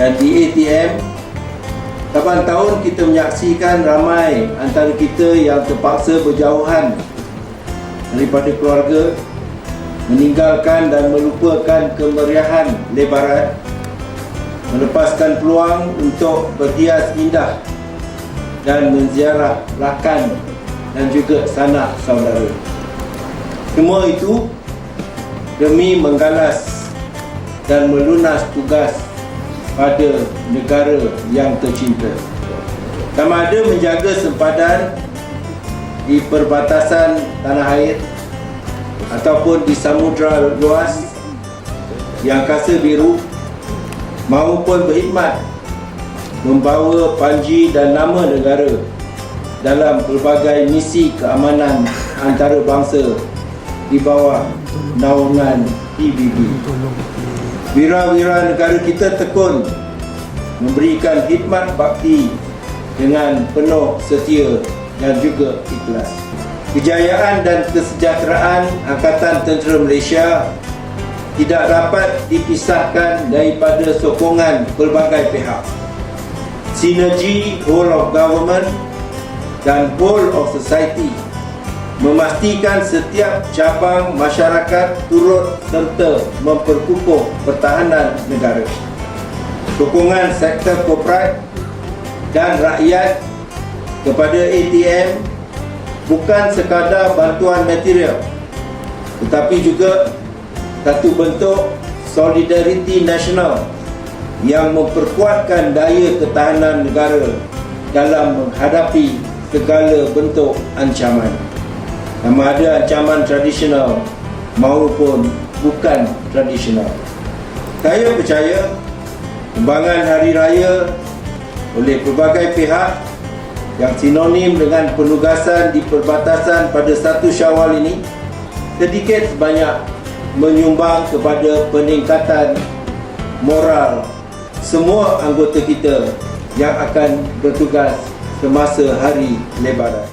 di ATM Taban tahun kita menyaksikan ramai antara kita yang terpaksa berjauhan daripada keluarga meninggalkan dan melupakan kemeriahan lebaran melepaskan peluang untuk berhias indah dan menziarah rakan dan juga sanak saudara. Semua itu demi menggalas dan melunas tugas pada negara yang tercinta. Sama ada menjaga sempadan di perbatasan tanah air ataupun di samudra luas yang kasa biru maupun berkhidmat membawa panji dan nama negara dalam pelbagai misi keamanan antarabangsa di bawah naungan PBB. Wira-wira negara kita tekun memberikan khidmat bakti dengan penuh setia dan juga ikhlas. Kejayaan dan kesejahteraan Angkatan Tentera Malaysia tidak dapat dipisahkan daripada sokongan pelbagai pihak. Sinergi whole of government dan whole of society memastikan setiap cabang masyarakat turut serta memperkukuh pertahanan negara. Sokongan sektor korporat dan rakyat kepada ATM bukan sekadar bantuan material tetapi juga satu bentuk solidariti nasional yang memperkuatkan daya ketahanan negara dalam menghadapi segala bentuk ancaman sama ada ancaman tradisional maupun bukan tradisional saya percaya kembangan hari raya oleh pelbagai pihak yang sinonim dengan penugasan di perbatasan pada satu syawal ini sedikit sebanyak menyumbang kepada peningkatan moral semua anggota kita yang akan bertugas semasa hari lebaran.